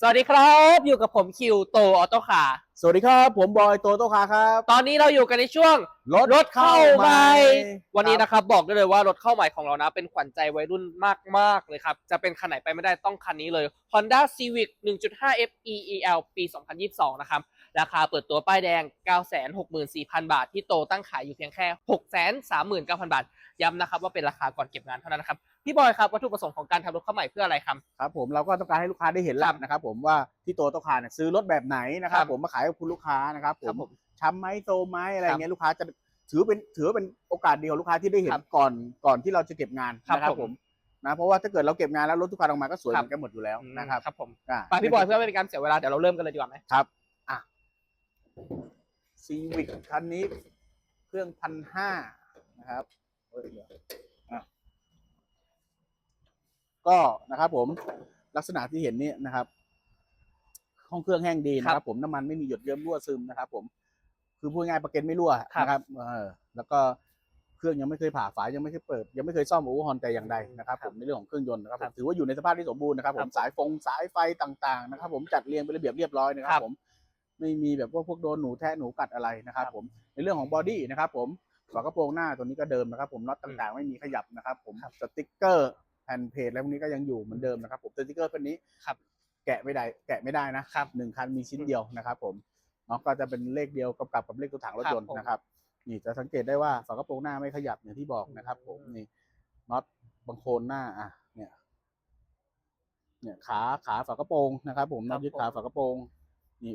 สวัสดีครับ อยู่กับผมคิวโตออโต้คาร์สวัสดีครับ ผมบอยโตโต้คาร์ครับ ตอนนี้เราอยู่กันในช่วงรถรถเข้าใหม่วันนี้ครับนะครับบอกได้เลยว่ารถเข้าใหม่ของเรานะ เป็นขวัญใจวัยรุ่นมาก ๆ เลยครับ จะเป็นคันไหนไปไม่ได้ต้องคันนี้เลย Honda Civic 1.5 F EEL ปี 2022 นะครับ ราคาเปิดตัวป้ายแดง 964,000 บาท ที่โตตั้งขายอยู่เพียงแค่ 639,000 บาท ย้ำนะครับว่าเป็นราคาก่อนเก็บงานเท่านั้นนะครับ พี่บอยครับวัตถุประสงค์ของการทำรถเข้าใหม่เพื่ออะไรครับ ครับผมเราก็ต้องการให้ลูกค้าได้เห็นแหครัละบนะครับผมว่าที่โตโต้คาร์เนี่ยซื้อรถแบบไหนนะครับครับ ผมมาขายให้คุณลูกค้านะครับผครับมผมช้ำไหมโซมไหมอะไรครับเงี้ยลูกค้าจะถือเป็นถือเป็นโอกาสเดียวลูกค้าที่ได้เห็นครับก่อนก่อนที่เราจะเก็บงานครับนะครับผมผมนะเพราะว่าถ้าเกิดเราเก็บงานแล้วรถทุกคันออกมาก็สวยคเหรับมือนกันหมดอยู่แล้วนะครับครับผมอะ ไปพี่บอยเพื่อไม่เป็นการเสียเวลาเดี๋ยวเราเริ่มกันเลยดีกว่าไหม ครับอะซีวิกคันนี้เครื่องพันห้านะครับเอ้ยเดี๋ยวอะ ก็นะครับ ผมลักษณะที่เห็นนี่นะครับห้องเครื่องแห้งดีนะครับ ผมน้ำมันไม่มีหยดเยิ้มรั่วซึมนะครับ ผม คือพูดง่ายๆประกันไม่รั่วครับนะครับเออแล้วก็เครื่องยังไม่เคยผ่าฝายังไม่เคยเปิด ยังไม่เคยซ่อมโอเวอร์ฮอนแต่อย่างใดนะครับ ผมในเรื่องของเครื่องยนต์นะครับผมถือว่าอยู่ในสภาพที่สมบูรณ์นะครับ ผมสายฟงสายไฟต่าง ๆ นะครับ ผมจัดเรียงเป็นระเบียบเรียบร้อยนะคครัรับบผมไม่มีแบบว่าพวกโดนหนูแทะหนูกัดอะไรนะครับ ผมในเรื่องของบอดี้นะครับ ผมฝากระโปรงหน้าตัวนี้ก็เดิมนะครับ ผมน็อตต่างๆ ไม่มีขยับนะครับ ผมสติ๊กเกอร์ แผ่นเพจอะไรพวกนี้ก็ยังอยู่เหมือนเดิมนะครับผมสติ๊กเกอร์ตัวนี้ครับแกะไม่ได้แกะไม่ได้นะครับหนึ่งคันมีชิ้นเดียวนะครับผมเนาะก็จะเป็นเลขเดียวกับกับกับเลขตัวถังรถยนต์ครับผมนะครับ นี่จะสังเกตได้ว่าฝากระโปรงหน้าไม่ขยับอย่างที่บอกนะครับ ผมนี่น็อตบังโคลนหน้าอะเนี่ย เนี่ยขาขาฝากระโปรงนะครับ ผมน็อตยึดขาฝากระโปรงนี่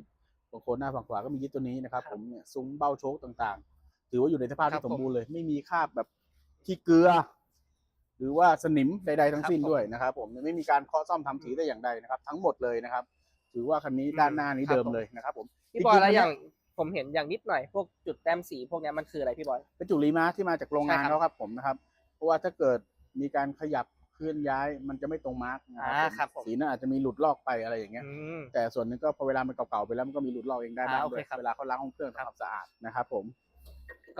บังโคลนหน้าฝั่งขวาก็มียึดตัวนี้นะครับ ผมเนี่ยซุ้มเบ้าโชคต่างๆ ถือว่าอยู่ในสภาพครัที่บสผมมบูรณ์เลย ไม่มีคราบแบบที่เกลือ หรือว่าสนิมใดๆทั้งสิ้นครับผมด้วยนะครับ ผมไม่มีการเคาะซ่อมทำสีแต่อย่างใดนะครับ ทั้งหมดเลยนะครับ ถือว่าคันนี้ด้านหน้านี้ครับเดิมผมเลยนะครับ ผมพี่บอยแล้วจริงๆอย่างผมเห็นอย่างนิดหน่อยพวกจุดแต้มสีพวกเนี้ยมันคืออะไรพี่บอยเป็นจุลีมาที่มาจากโรงงานใช่ครับเขาครับ ผมนะครับ เพราะว่าถ้าเกิดมีการขยับเคลื่อนย้ายมันจะไม่ตรงมาร์กนะอ่าครับผมสีน่าอาจจะมีหลุดลอกไปอะไรอย่างเงี้ยอืมแต่ส่วนหนึงก็พอเวลามันเก่าๆไปแล้วมันก็มีหลุดลอกเองได้บ้างอ่าโอด้เควยครับเวลาเขาล้างห้องเครื่องทำความสะอาดนะครับผม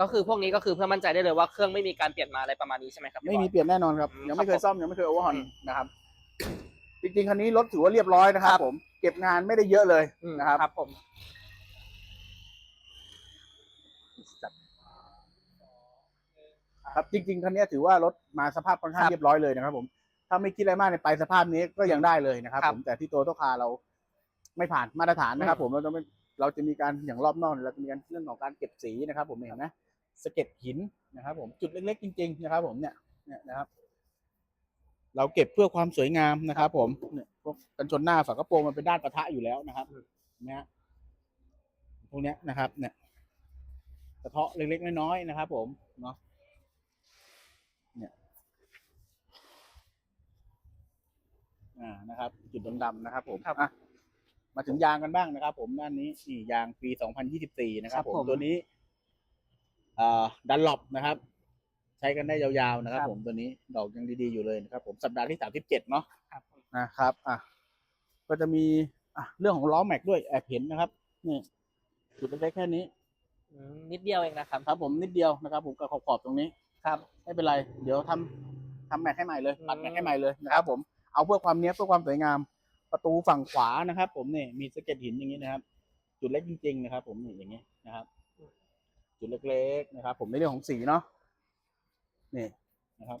ก็คือพวกนี้ก็คือเพื่อมั่นใจได้เลยว่าเครื่องไม่มีการเปลี่ยนมาอะไรประมาณนี้ใช่ไหมครับพี่ไม่มีบอยเปลี่ยนแน่นอนครับอืมยังไม่เคยครับผมซ่อมยังไม่เคยโอเวอร์ฮอนอืมนะครับ จริงๆคันนี้รถถือว่าเรียบร้อยนะครับครับผมเก็บงานไม่ได้เยอะเลยอืมนะครับครับผมครับจริงๆคันนี้ถือว่ารถมาสภาพค่อนข้างครับเรียบร้อยเลยนะครับ ผม ถ้าไม่คิดอะไรมากในยไปสภาพนี้ก็ยังได้เลยนะครับครับผมแต่ที่โตโตคาเราไม่ผ่านมาตรฐานนะครับ ผมเราจะไม่ เราจะมีการอย่างรอบนอกเนี่ยเราจะมีการเรื่องของการเก็บสีนะครับ ผมเห็นไหมสะเก็ดหินนะครับ ผมจุดเล็กๆจริงๆนะครับ ผมเนี่ยเนี่ยนะครับ เราเก็บเพื่อความสวยงามนะครับ ผมเนี่ยพวกกันชนหน้าฝากระโปรงมันเป็นด้านปะทะอยู่แล้วนะครับนะฮะพวกเนี้ยนะครับ เนี่ยกระเทาะเล็กๆน้อยๆนะครับ ผมเนาะอ่านะครับ จุดดำๆนะครับ ผมครับอะ มาถึงยางกันบ้างนะครับ ผมด้านนี้นี่ยางปี 2024 นะครับครับผมผมตัวนี้อ่าดันหลบนะครับ ใช้กันได้ยาวๆนะครับครับ ผมตัวนี้ดอกยังดีๆอยู่เลยนะครับ ผมสัปดาห์ที่ 37 เนาะครับนะครับอะก็จะมีอะเรื่องของล้อแม็กด้วยแอบเห็นนะครับนี่จุดเล็กๆแค่นี้อืมนิดเดียวเองนะครับครับ ผมนิดเดียวนะครับ ผมกับขอบๆตรงนี้ครับ ไม่เป็นไร เดี๋ยวทำทำแม็กให้ใหม่เลยอืมตัดแม็กให้ใหม่เลยนะครับ ผมเอาเพื่อความเนี้ยบเพื่อความสวยงาม ประตูฝั่งขวานะครับ ผมเนี่ยมีสะเก็ดหินอย่างนี้นะครับ จุดเล็กจริง ๆ นะครับ ผมนี่อย่างนี้นะครับ จุดเล็กๆนะครับ ผมในเรื่องของสีเนาะนี่นะครับ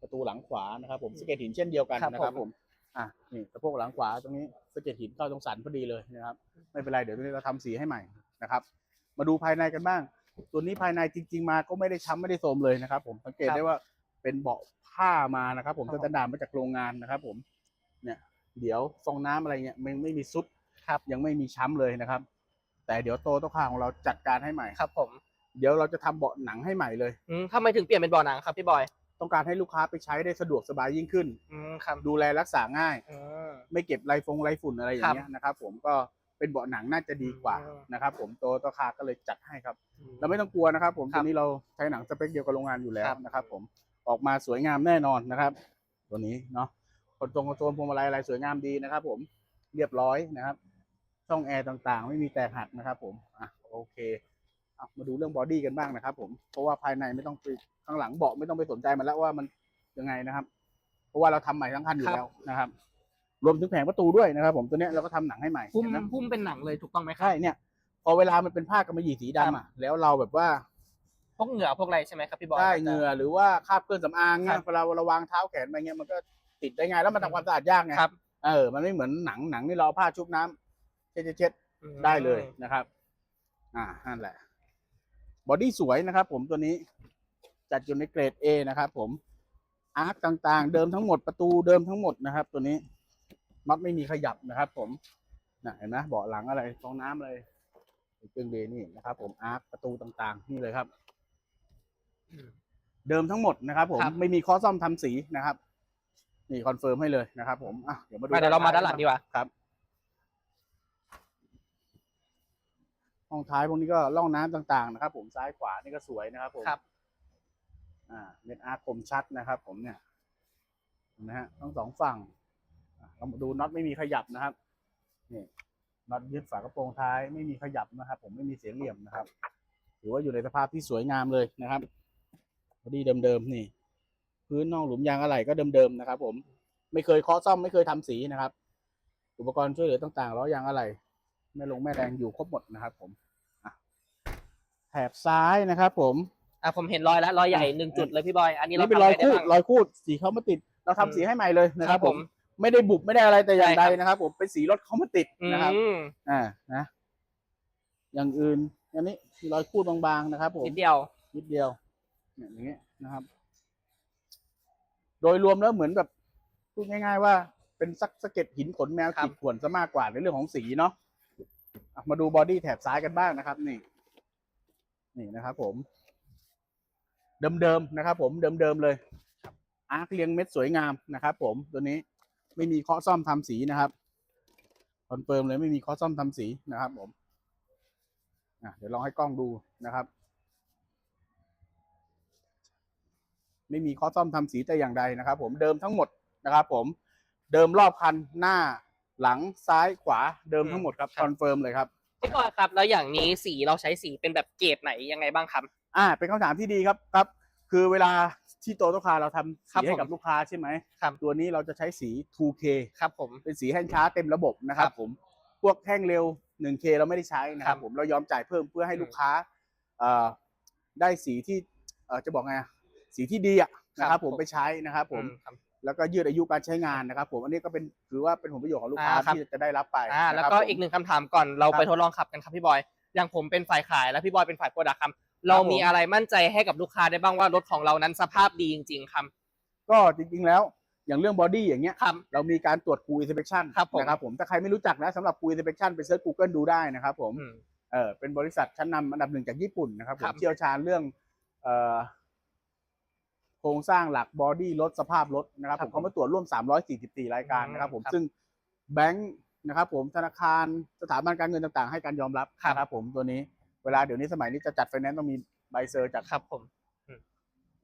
ประตูหลังขวานะครับ ผมสะเก็ดหินเช่นเดียวกันครับนะครับผมผมอะนี่สะโพกหลังขวาตรงนี้สะเก็ดหินเข้าตรงสันพอดีเลยนะครับ ไม่เป็นไรเดี๋ยวตรงนี้เราทำสีให้ใหม่นะครับ มาดูภายในกันบ้าง ตัวนี้ภายในจริง ๆ มาก็ไม่ได้ช้ำไม่ได้โทรมเลยนะครับ ผมสังเกตได้ว่าเป็นเบาะผ้ามานะครับ ผมครับจะดามมาจากโรงงานนะครับ ผม เนี่ย เดี๋ยวฟองน้ำอะไรเงี้ยมันไม่มีซุดครับ ยังไม่มีช้ำเลยนะครับ แต่เดี๋ยวโตโต้คาของเราจัดการให้ใหม่ครับ ผม เดี๋ยวเราจะทำเบาะหนังให้ใหม่เลยอืมทำไมถึงเปลี่ยนเป็นบ่อหนังครับพี่บอย ต้องการให้ลูกค้าไปใช้ได้สะดวกสบายยิ่งขึ้นอืมครับดูแลรักษาง่ายอืมไม่เก็บไรฟงไรฝุ่นอะไรอย่างเงี้ยนะครับ ผมก็เป็นเบาะหนังน่าจะดีกว่าอืมนะครับ ผมโตโต้คาก็เลยจัดให้ครับอืมเราไม่ต้องกลัวนะครับ ผมครัตัวบนี้เราใช้หนังสเปคเดียวกับโรงงานอยู่แล้วครับนะครับ ผมออกมาสวยงามแน่นอนนะครับ ตัวนี้เนาะ คอนโซลคอนโซลพวงมาลัยอะไรสวยงามดีนะครับ ผมเรียบร้อยนะครับ ช่องแอร์ต่างๆ ไม่มีแตกหักนะครับ ผมอะโอเคอะมาดูเรื่องบอดี้กันบ้างนะครับ ผมเพราะว่าภายในไม่ต้องไปข้างหลังเบาะไม่ต้องไปสนใจมันแล้วว่ามันยังไงนะครับ เพราะว่าเราทำใหม่ทั้งคันอยู่ครับแล้วนะครับ รวมถึงแผงประตูด้วยนะครับ ผมตัวเนี้ยเราก็ทำหนังให้ใหม่พุ่มเห็นไหมพุ่มเป็นหนังเลยถูกต้องไหมครัใช่บเนี่ยพอเวลามันเป็นผ้ากำมะหยี่สีดำอะแล้วเราแบบว่าพวกเหงื่อพวกอะไรใช่ไหมครับพี่บอยใช่เหงื่อหรือว่าคราบเครื่องสำอางเนี่ครัยบเวลาเราวางเท้าแขนไปเงี้ยมันก็ ติดได้ง่ายแล้วมันทำความสะอาดยากไงครับ เออ มันไม่เหมือนหนังหนังนี่เราเอาผ้าชุบน้ำเช็ดเช็ดๆได้เลยนะครับ อ่านั่นแหละ บอดี้สวยนะครับ ผมตัวนี้จัดอยู่ในเกรด A นะครับ ผมอาร์คต่างๆ เดิมทั้งหมดประตูเดิมทั้งหมดนะครับ ตัวนี้น็อตไม่มีขยับนะครับ ผมน่ะเห็นไหมเบาะหลังอะไรฟองน้ำอะไรเครื่องเบนี่นะครับ ผมอาร์คประตูต่างๆ นี่เลยครับอืมเดิมทั้งหมดนะครับ ผมครับ ไม่มีข้อซ่อมทำสีนะครับ นี่คอนเฟิร์มให้เลยนะครับผมอะเดี๋ยวมาดูมาเดี๋ยวเรามาด้านหลังดีกว่า ครับห้องท้ายพวกนี้ก็ร่องน้ำต่างๆนะครับ ผมซ้ายขวานี่ก็สวยนะครับผมครับ อ่าเม็ดอาร์คคมชัดนะครับ ผมเนี่ยเห็นะฮะทั้งสองฝั่งอะเรามาดูน็อตไม่มีขยับนะครับนี่น็อตยึดฝากระโปรงท้ายไม่มีขยับนะครับ ผมไม่มีเสียงเหลี่ยมนะครับถือว่าอยู่ในสภาพที่สวยงามเลยนะครับบอดี้เดิมๆนี่ พื้นนอกหลุมยางอะไหล่ก็เดิมๆนะครับ ผมไม่เคยเคาะซ่อมไม่เคยทำสีนะครับ อุปกรณ์ช่วยเหลือต่างๆล้อยางอะไหล่แม่ลงแม่แรงอยู่ครบหมดนะครับ ผมอะแถบซ้ายนะครับ ผมอะผมเห็นรอยแล้วรอยใหญ่หนึ่งจุดเลยพี่บอย อันนี้นี่เราเป็นรอยทำะไได้คูดบ้างรอยคูดสีเขามาติด เราทำอืมสีให้ใหม่เลยนะคครัรับบผผมมไม่ได้บุบไม่ได้อะไรแต่อย่างใช่ใดครับนะครับ ผมเป็นสีรถเขามาติดอืนะครับมอ่านะ อย่างอื่นอันนี้มีรอยคูดบางๆนะครับ ผมนิดเดียวนิดเดียวเนี่ยอย่างเงี้ยนะครับ โดยรวมแล้วเหมือนแบบพูดง่าย ๆ ว่าเป็นสักสะเก็ดหินขนแมวครับขีดข่วนซะมากกว่าในเรื่องของสีเนาะอะมาดูบอดี้แถบซ้ายกันบ้างนะครับ นี่ นี่นะครับผม เดิมๆนะครับผมเดิมๆเลยอาร์คเรียงเม็ดสวยงามนะครับผมตัวนี้ไม่มีเคาะซ่อมทำสีนะครับคอนเฟิร์มเลยไม่มีเคาะซ่อมทำสีนะครับ ผมอะเดี๋ยวลองให้กล้องดูนะครับ ไม่มีข้อซ่อมทำสีแต่อย่างใดนะครับ ผมเดิมทั้งหมดนะครับผมเดิมรอบคันหน้าหลังซ้ายขวาเดิมทั้งหมดครับครับคอนเฟิร์มเลยครับพี่บอยครับ แล้วอย่างนี้สีเราใช้สีเป็นแบบเกรดไหนยังไงบ้างครับ อ่า เป็นคำถามที่ดีครับครับ คือเวลาที่โตโตคาเราทำครับสีให้ผมกับลูกค้าใช่ไหมครับตัวนี้เราจะใช้สี 2K ครับผมเป็นสีแห้งช้าเต็มระบบนะครับครับผมพวกแห้งเร็ว 1K เราไม่ได้ใช้นะคครัรับบผมเรายอมจ่ายเพิ่มเพื่อให้ลูกค้าเอ่อได้สีที่เอ่อจะบอกไงอะ สีที่ดีอะนะครับผมไปใช้นะครับผมอืครับแล้วก็ยืดอายุการใช้งานนะครับ ผมอันนี้ก็เป็นถือว่าเป็นผลประโยชน์ของลูกค้าอ่าครับที่จะได้รับไปอ่านะแล้วครับก็ผมอีกหนึ่งคำถามก่อนเราครับไปทดลองขับกันครับพี่บอยอย่างผมเป็นฝ่ายขายแล้วพี่บอยเป็นฝ่ายโปรดักต์ครับเรามีผมอะไรมั่นใจให้กับลูกค้าได้บ้างว่ารถของเรานั้นสภาพดีจริง ๆครับก็จริง ๆแล้วอย่างเรื่องบอดี้อย่างเงี้ยครับเรามีการตรวจคูอินสเปคชั่นครับผมนะครับผมถ้าใครไม่รู้จักนะสำหรับคูอินสเปคชั่นไปเซิร์ช Google ดูได้นะครับผมอืมเออเป็นบริษัทชั้นนำอันดับหนึ่งจากญี่ปุ่นนะครับผครัมบเชี่ยวชาญเรื่องเอ่อโครงสร้างหลักบอดี้รถสภาพรถนะครับครัผบมเขามาตรวจร่วม 344 รายการนะครับผมครับซึ่งแบงค์นะครับผมธนาคารสถาบันการเงินต่างๆ ให้การยอมรับครับนะครับผมตัวนี้เวลาเดี๋ยวนี้สมัยนี้จะจัดไฟแนนซ์ต้องมีใบเซอร์จากครับผม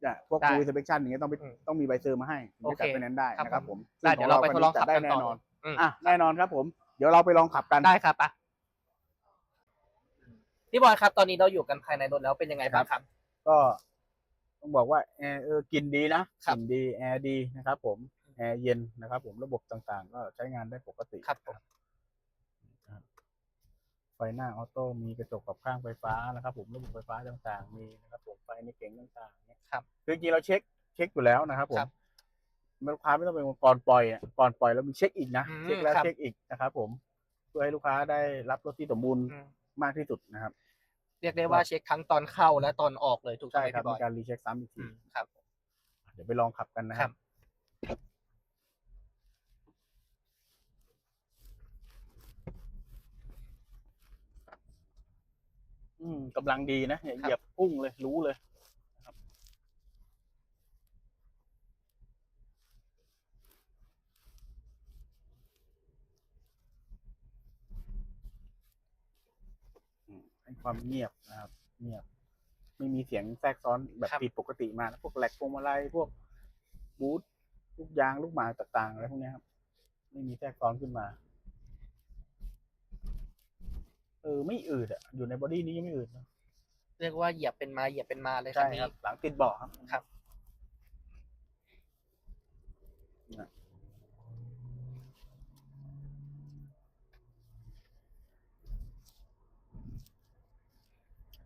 เนี่ยพวกได้คูอินสเปคชั่นอย่างเงี้ยต้องไปอืมต้องมีใบเซอร์มาให้ถึงจะจัดโอเคไฟแนนซ์ได้นะครับผมได้เดี๋ยวเราไปทดลองขับได้กันแน่ต่อนอนอืมอะแน่นอนครับผม เดี๋ยวเราไปลองขับกันได้ครับปะพี่บอยครับ ตอนนี้เราอยู่กันภายในรถแล้วเป็นยังไงบ้างครับ ก็ ต้องบอกว่าแอร์เออกลินดีนะครับกลินดีแอร์ดีนะครับ ผมแอร์เย็นนะครับ ผมระบบต่างๆ ก็ใช้งานได้ปกติครับผมครับไฟหน้าออโต้มีกระจกกับข้างไฟฟ้านะครับ ผมระบบไฟฟ้าต่างๆ มีนะครับผมไฟในเก๋งต่างๆเนี่ยครับคือจริงๆเราเช็คเช็คอยู่แล้วนะครับ ผมครับลูกค้าไม่ต้องเป็นก่อนปล่อยอะก่อนปล่อยแล้วมีเช็คอีกนะอืมเช็คแล้วครับเช็คอีกนะครับ ผมเพื่อให้ลูกค้าได้รับรถที่สมบูรณ์อืมมากที่สุดนะครับ เรียกได้ว่าเช็คทั้งตอนเข้าและตอนออกเลยถูกต้องใช่ไหมครับพี่บมีอยการรีเช็คซ้ำอีกอืทีมครับ เดี๋ยวไปลองขับกันนะคครัรับ บ อืมกำลังดีนะเนี่ยครับ เหยียบพุ่งเลยรู้เลยนะครับอืมให้ ความเงียบนะครับเงียบ ไม่มีเสียงแทรกซ้อนแบบครับผิดปกติมานะพวกแหลกพวงมาลัยพวกบูทลูกยางลูกหมากต่างๆอะไรพวกเนี้ยครับ ไม่มีแทรกซ้อนขึ้นมา เออไม่อืดอะ อยู่ในบอดี้นี้ยังไม่อืดนะเรียกว่าเหยียบเป็นมาเหยียบเป็นมาเลยคัใช่นนี้ครับหลังติดเบาะครับครับ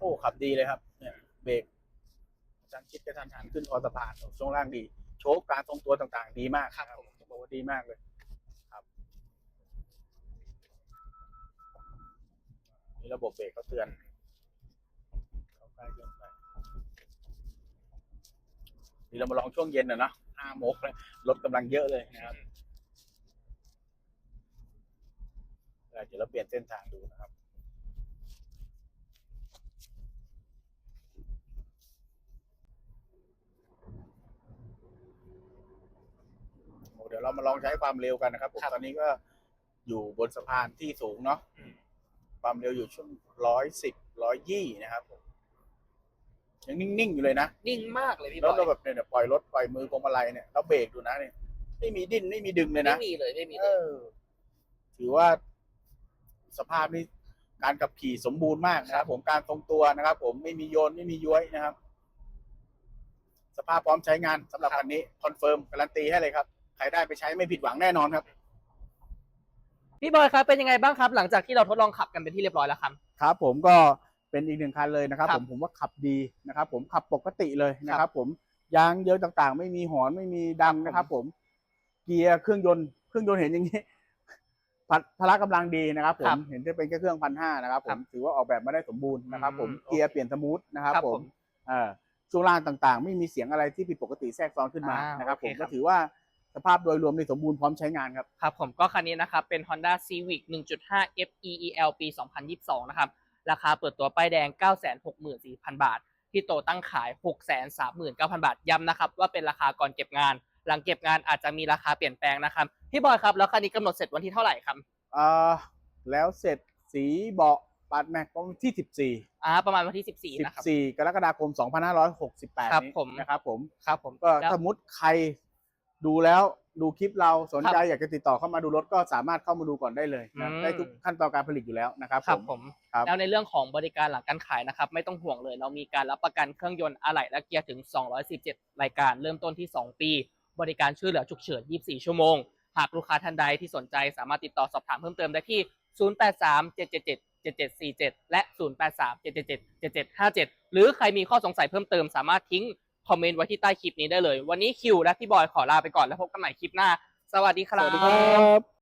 อ้ขับดีเลยครับเนี่ยเบรกจังชิดกระทันหันขึ้นคอสะพานช่วงล่างดี โชคการทรงตัวต่างๆ ดีมากครับผมต้องบอกว่าดีมากเลยครับนี่ระบบเบรกเขาเตือนเข้าใกล้เกินไปนี่เรามาลองช่วงเย็นนะเนาะห้าโมงเลยรถกำลังเยอะเลยนะครับเดี๋ยวเราเปลี่ยนเส้นทางดูนะครับ โอ้เดี๋ยวเรามาลองใช้ความเร็วกันนะครับผมครับ ตอนนี้ก็อยู่บนสะพานที่สูงเนาะความเร็วอยู่ช่วงร้อยสิบร้อยยี่นะครับผมยังนิ่งๆอยู่เลยนะนิ่งมากเลยพี่บแล้วอยเราแบบเนี่ยเนี่ยปล่อยรถปล่อยมือพวงมาลัยเนี่ยเราเบรกดูนะเนี่ยไม่มีดิ้นไม่มีดึงเลยไม่นะมีเลยไม่มีเอเลย อถือว่าสภาพนี้การขับขี่สมบูรณ์มากนะครับ ผมการทรงตัวนะครับ ผมไม่มีโยนไม่มีย้วยนะครับ สภาพพร้อมใช้งานสำหรับคันนี้คอนเฟิร์มการันตีให้เลยครับ ใครได้ไปใช้ไม่ผิดหวังแน่นอนครับ พี่บอยครับเป็นยังไงบ้างครับ หลังจากที่เราทดลองขับกันเป็นที่เรียบร้อยแล้วครับ ครับผมก็เป็นอีกหนึ่งคันเลยนะครับ ครัผบมผมว่าขับดีนะครับ ผมขับปกติเลยนะครับผมยางเยอะต่างๆ ไม่มีหอนไม่มีดังนะครับ ผม เกียร์เครื่องยนต์เครื่องยนต์เห็นอย่างนี้พลพละกำลังดีนะครับ ผครัมบเห็นจะเป็นแค่เครื่องพันห้านะครับ ผครัมบถือว่าออกแบบมาได้สมบูรณ์นะครับ ผมอืมเกียร์เปลี่ยนสมูทนะครับครับผผมมเอ่อช่วงล่างต่างๆ ไม่มีเสียงอะไรที่ผิดปกติแทรกซ้อนขึ้นมาอ่านนะครับโอผเคมครัก็บถือว่า สภาพโดยรวมในสมบูรณ์พร้อมใช้งานครับ ครับผมก็คันนี้นะครับ เป็น Honda Civic 1.5 FEEL ปี 2022 นะครับ ราคาเปิดตัวป้ายแดง 964,000 บาท ที่โตตั้งขาย 639,000 บาท ย้ำนะครับ ว่าเป็นราคาก่อนเก็บงาน หลังเก็บงานอาจจะมีราคาเปลี่ยนแปลงนะครับ พี่บอยครับ แล้วคันนี้กำหนดเสร็จวันที่เท่าไหร่ครับเอ่อแล้วเสร็จสีเบาะปัดแม็กวันที่ 14 อ่าประมาณวันที่ 14 นะครับ 14 กรกฎาคม 2568 ครับนี้ผม นะครับผม ครับผม ก็แล้ว สมมติใคร ดูแล้วดูคลิปเราสนใจครับอยากจะติดต่อเข้ามาดูรถก็สามารถเข้ามาดูก่อนได้เลยนะอืม ได้ทุกขั้นตอนการผลิตอยู่แล้วนะครับครับผผมมครับ แล้วในเรื่องของบริการหลังการขายนะครับ ไม่ต้องห่วงเลย เรามีการรับประกันเครื่องยนต์อะไหล่และเกียร์ถึง 217 รายการเริ่มต้นที่ 2 ปี บริการช่วยเหลือฉุกเฉิน 24 ชั่วโมง หากลูกค้าท่านใดที่สนใจสามารถติดต่อสอบถามเพิ่มเติมได้ที่ 0837777747 และ 0837777757 หรือใครมีข้อสงสัยเพิ่มเติมสามารถทิ้ง คอมเมนต์ไว้ที่ใต้คลิปนี้ได้เลย วันนี้คิวและพี่บอยขอลาไปก่อนแล้วพบกันใหม่คลิปหน้า สวัสดีครับวัสดีครับ